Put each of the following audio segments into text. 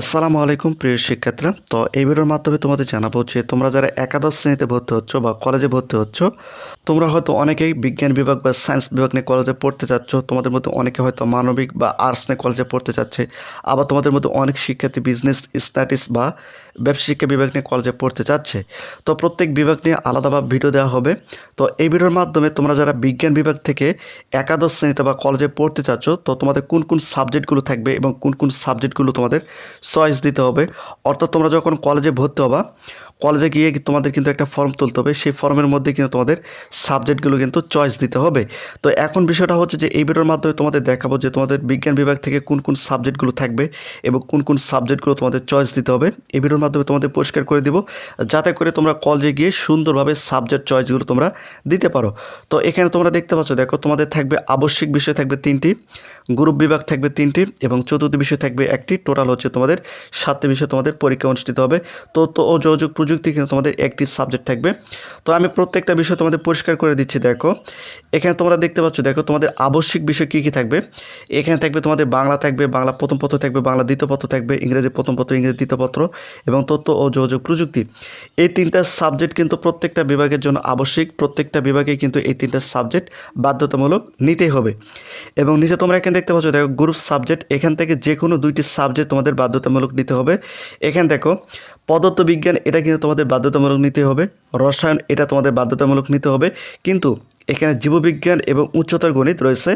আসসালামু আলাইকুম, প্রিয় শিক্ষার্থীরা। তো এই ভিডিওর মাধ্যমে তোমাদের জানাব যে তোমরা যারা একাদশ শ্রেণীতে ভর্তি হচ্ছ বা কলেজে ভর্তি হচ্ছ, তোমরা হয়তো অনেকেই বিজ্ঞান বিভাগ বা সায়েন্স বিভাগ নিয়ে কলেজে পড়তে চাচ্ছ, তোমাদের মধ্যে অনেকে হয়তো মানবিক বা আর্টস নিয়ে কলেজে পড়তে চাচ্ছে, আবার তোমাদের মধ্যে অনেক শিক্ষার্থী বিজনেস স্টাডিজ বা ব্যবসা শিক্ষা বিভাগ নিয়ে কলেজে পড়তে চাচ্ছে, তো প্রত্যেক বিভাগ নিয়ে আলাদাভাবে ভিডিও দেওয়া হবে। তো এই ভিডিওর মাধ্যমে তোমরা যারা বিজ্ঞান বিভাগ থেকে একাদশ শ্রেণীতে বা কলেজে পড়তে চাচ্ছ, তো তোমাদের কোন কোন সাবজেক্টগুলো থাকবে এবং কোন কোন সাবজেক্টগুলো তোমাদের চয়েস দিতে হবে। অর্থাৎ তোমরা যখন কলেজে ভর্তি হবা কলেজে গিয়ে তোমাদের কিন্তু একটা ফর্ম তুলতে হবে। সেই ফর্মের মধ্যে কিন্তু তোমাদের সাবজেক্টগুলো কিন্তু চয়েস দিতে হবে। তো এখন বিষয়টা হচ্ছে যে, এই ভিডিওর মাধ্যমে তোমাদের দেখাবো যে, তোমাদের বিজ্ঞান বিভাগ থেকে কোন কোন সাবজেক্টগুলো থাকবে এবং কোন কোন সাবজেক্টগুলো তোমাদের চয়েস দিতে হবে। এই ভিডিওর মাধ্যমে তোমাদের পরিষ্কার করে দিব, যাতে করে তোমরা কলেজে গিয়ে সুন্দরভাবে সাবজেক্ট চয়েসগুলো তোমরা দিতে পারো। তো এখানে তোমরা দেখতে পাচ্ছ, দেখো তোমাদের থাকবে আবশ্যিক বিষয় থাকবে তিনটি। গ্রুপ বিভাগ থাকবে তিনটি এবং চতুর্থ বিষয় থাকবে একটি। টোটাল হচ্ছে তোমাদের সাতটি বিষয় তোমাদের পরীক্ষা অনুষ্ঠিত হবে। তথ্য ও যোগাযোগ প্রযুক্তি কিন্তু তোমাদের একটি সাবজেক্ট থাকবে। তো আমি প্রত্যেকটা বিষয় তোমাদের পরিষ্কার করে দিচ্ছি, দেখো। এখানে তোমরা দেখতে পাচ্ছ, দেখো তোমাদের আবশ্যিক বিষয় কী কী থাকবে। এখানে থাকবে তোমাদের বাংলা থাকবে, বাংলা প্রথম পত্র থাকবে, বাংলা দ্বিতীয় পত্র থাকবে, ইংরেজি প্রথম পত্র, ইংরেজি দ্বিতীয় পত্র এবং তথ্য ও যোগাযোগ প্রযুক্তি। এই তিনটা সাবজেক্ট কিন্তু প্রত্যেকটা বিভাগের জন্য আবশ্যিক। প্রত্যেকটা বিভাগে কিন্তু এই তিনটা সাবজেক্ট বাধ্যতামূলক নিতেই হবে। এবং নিচে তোমরা দেখতে পাচ্ছ, দেখো গ্রুপ সাবজেক্ট এখান থেকে যে কোনো দুইটি সাবজেক্ট তোমাদের বাধ্যতামূলক নিতে হবে। এখানে দেখো পদার্থ বিজ্ঞান এটা কিন্তু তোমাদের বাধ্যতামূলক নিতে হবে। রসায়ন, এটা তোমাদের বাধ্যতামূলক নিতে হবে। কিন্তু এখানে জীববিজ্ঞান এবং উচ্চতর গণিত রয়েছে।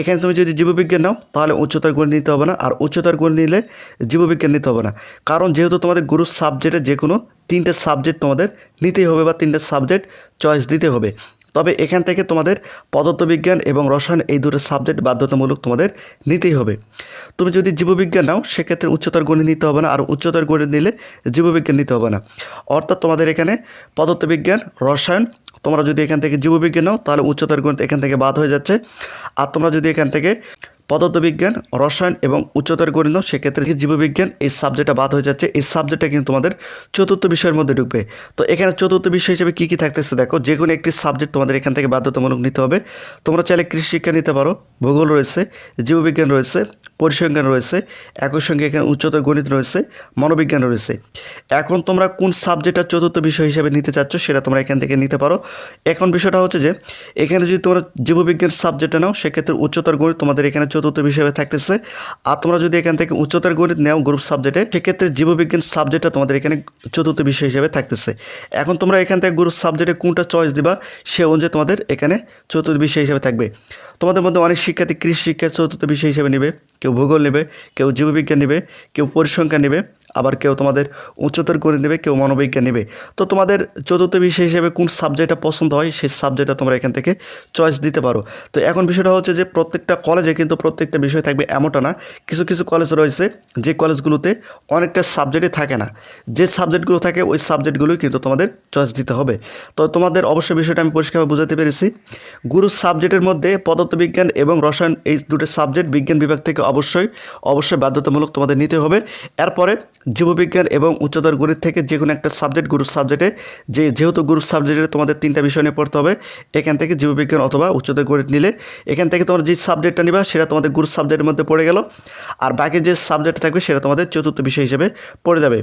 এখানে তুমি যদি জীববিজ্ঞান নাও, তাহলে উচ্চতর গণিত নিতে হবে না। আর উচ্চতর গণিত নিলে জীববিজ্ঞান নিতে হবে না। কারণ যেহেতু তোমাদের গুরু সাবজেক্টে যে কোনো তিনটে সাবজেক্ট তোমাদের নিতেই হবে বা তিনটে সাবজেক্ট চয়েস দিতে হবে। তবে এখান থেকে তোমাদের পদার্থবিজ্ঞান এবং রসায়ন এই দুটো সাবজেক্ট বাধ্যতামূলক তোমাদের নিতেই হবে। তুমি যদি জীববিজ্ঞান নাও, সেক্ষেত্রে উচ্চতর গণিত নিতে হবে না, আর উচ্চতর গণিত নিলে জীববিজ্ঞান নিতে হবে না। অর্থাৎ তোমাদের এখানে পদার্থবিজ্ঞান, রসায়ন, তোমরা যদি এখান থেকে জীববিজ্ঞান নাও, তাহলে উচ্চতর গণিত এখান থেকে বাদ হয়ে যাচ্ছে। আর তোমরা যদি এখান থেকে পদার্থবিজ্ঞান, রসায়ন এবং উচ্চতর গণিত, সেক্ষেত্রে জীববিজ্ঞান, এই সাবজেক্টটা বাদ হয়ে যাচ্ছে। এই সাবজেক্টটা কিন্তু তোমাদের চতুর্থ বিষয়ের মধ্যে ঢুকবে। তো এখানে চতুর্থ বিষয় হিসেবে কী কী থাকতেছে দেখো যে কোনো একটি সাবজেক্ট তোমাদের এখান থেকে বাধ্যতামূলক নিতে হবে। তোমরা চাইলে কৃষি শিক্ষা নিতে পারো, ভূগোল রয়েছে, জীববিজ্ঞান রয়েছে, পরিসংখ্যান রয়েছে, একই সঙ্গে এখানে উচ্চতর গণিত রয়েছে, মনোবিজ্ঞান রয়েছে। এখন তোমরা কোন সাবজেক্টটা চতুর্থ বিষয় হিসেবে নিতে চাচ্ছ সেটা তোমরা এখান থেকে নিতে পারো। এখন বিষয়টা হচ্ছে যে, এখানে যদি তোমরা জীববিজ্ঞান সাবজেক্টটা নাও, সেক্ষেত্রে উচ্চতর গণিত তোমাদের এখানে চতুর্থ বিষয়ে থাকতেছে। আর তোমরা যদি এখান থেকে উচ্চতর গণিত নেও গ্রুপ সাবজেক্টে সেক্ষেত্রে জীববিজ্ঞান সাবজেক্টটা তোমাদের এখানে চতুর্থ বিষয় হিসেবে থাকতেছে। এখন তোমরা এখান থেকে গ্রুপ সাবজেক্টে কোনটা চয়েস দিবা, সে অনুযায়ী তোমাদের এখানে চতুর্থ বিষয় হিসেবে থাকবে। তোমাদের মধ্যে অনেক শিক্ষার্থী কৃষি শিক্ষা চতুর্থ বিষয় হিসেবে নেবে, কেউ ভূগোল নেবে, কেউ জীববিজ্ঞান নেবে, কেউ পরিসংখ্যান নেবে। আবার কেউ তোমাদের উচ্চতর গণিত নেবে, কেউ মনোবিজ্ঞান নেবে। তো তোমাদের চতুর্থ বিষয় হিসেবে কোন সাবজেক্টটা পছন্দ হয়, সেই সাবজেক্টটা তোমরা এখান থেকে চয়েস দিতে পারো। তো এখন বিষয়টা হচ্ছে যে প্রত্যেকটা কলেজে কিন্তু প্রত্যেকটা বিষয় থাকবে এমনটা না, কিছু কিছু কলেজ রয়েছে যে কলেজগুলোতে অনেকটা সাবজেক্টই থাকে না। যে সাবজেক্টগুলো থাকে, ওই সাবজেক্টগুলোই কিন্তু তোমাদের চয়েস দিতে হবে। তো তোমাদের অবশ্যই বিষয়টা আমি পরিষ্কারভাবে বুঝাতে পেরেছি। গুরু সাবজেক্টের মধ্যে পদার্থবিজ্ঞান এবং রসায়ন, এই দুটো সাবজেক্ট বিজ্ঞান বিভাগ থেকে অবশ্যই অবশ্যই বাধ্যতামূলক তোমাদের নিতে হবে। এরপরে জীববিজ্ঞান এবং উচ্চতর গণিত থেকে যে কোনো একটা সাবজেক্ট গ্রুপ সাবজেক্টে যে, যেহেতু গ্রুপ সাবজেক্টে তোমাদের তিনটা বিষয় নিয়ে পড়তে হবে, এখান থেকে জীববিজ্ঞান অথবা উচ্চতর গণিত নিলে, এখান থেকে তোমরা যে সাবজেক্টটা নিবা, সেটা তোমাদের গ্রুপ সাবজেক্টের মধ্যে পড়ে গেল, আর বাকি যে সাবজেক্ট থাকবে, সেটা তোমাদের চতুর্থ বিষয় হিসেবে পড়ে যাবে।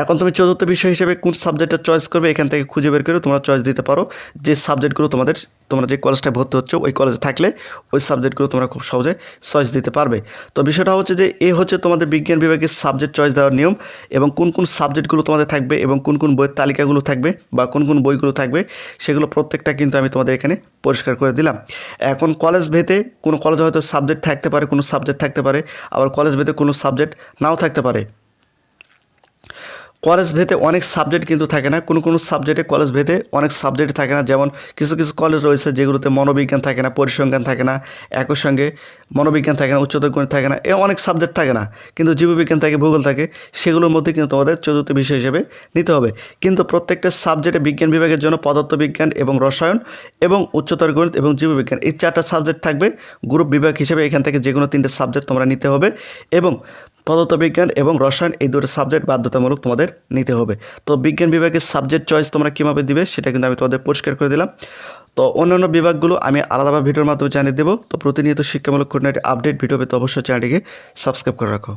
এখন তুমি চতুর্থ বিষয় হিসেবে কোন সাবজেক্টটা চয়েস করবে, এখান থেকে খুঁজে বের করে তোমরা চয়েস দিতে পারো। যে সাবজেক্টগুলো তোমাদের, তোমরা যে কলেজটায় ভর্তি হচ্ছে, ওই কলেজে থাকলে ওই সাবজেক্টগুলো তোমরা খুব সহজে চয়েস দিতে পারবে। তো বিষয়টা হচ্ছে যে, এ হচ্ছে তোমাদের বিজ্ঞান বিভাগের সাবজেক্ট চয়েস দেওয়ার নিয়ম এবং কোন কোন সাবজেক্টগুলো তোমাদের থাকবে এবং কোন কোন বইয়ের তালিকাগুলো থাকবে বা কোন কোন বইগুলো থাকবে, সেগুলো প্রত্যেকটা কিন্তু আমি তোমাদের এখানে পরিষ্কার করে দিলাম। এখন কলেজ ভেদে কোনো কলেজে হয়তো সাবজেক্ট থাকতে পারে, কোনো সাবজেক্ট থাকতে পারে, আবার কলেজ ভেদে কোনো সাবজেক্ট নাও থাকতে পারে। কলেজ ভেদে অনেক সাবজেক্ট কিন্তু থাকে না। কোনো কোনো সাবজেক্টে কলেজ ভেদে অনেক সাবজেক্ট থাকে না। যেমন কিছু কিছু কলেজ রয়েছে যেগুলোতে মনোবিজ্ঞান থাকে না, পরিসংখ্যান থাকে না, একই সঙ্গে মনোবিজ্ঞান থাকে না, উচ্চতর গণিত থাকে না, এ অনেক সাবজেক্ট থাকে না। কিন্তু জীববিজ্ঞান থাকে, ভূগোল থাকে, সেগুলোর মধ্যে কিন্তু তোমাদের চতুর্থ বিষয় হিসেবে নিতে হবে। কিন্তু প্রত্যেকটা সাবজেক্টে বিজ্ঞান বিভাগের জন্য পদার্থবিজ্ঞান এবং রসায়ন এবং উচ্চতর গণিত এবং জীববিজ্ঞান এই চারটা সাবজেক্ট থাকবে। গ্রুপ বিভাগ হিসেবে এখান থেকে যে কোনো তিনটে সাবজেক্ট তোমরা নিতে হবে। এবং পদার্থবিজ্ঞান এবং রসায়ন এই দুটো সাবজেক্ট বাধ্যতামূলক তোমাদের নিতে হবে। তো বিজ্ঞান বিভাগের সাবজেক্ট চয়েস তোমরা কীভাবে দিবে সেটা কিন্তু আমি তোমাদের পরিষ্কার করে দিলাম। তো অন্যান্য বিভাগগুলো আমি আলাদাভাবে ভিডিওর মাধ্যমে জানিয়ে দেবো। তো প্রতিনিয়ত শিক্ষামূলক খুঁটিনাটি আপডেট ভিডিও পেতে অবশ্যই চ্যানেলটিকে সাবস্ক্রাইব করে রাখো।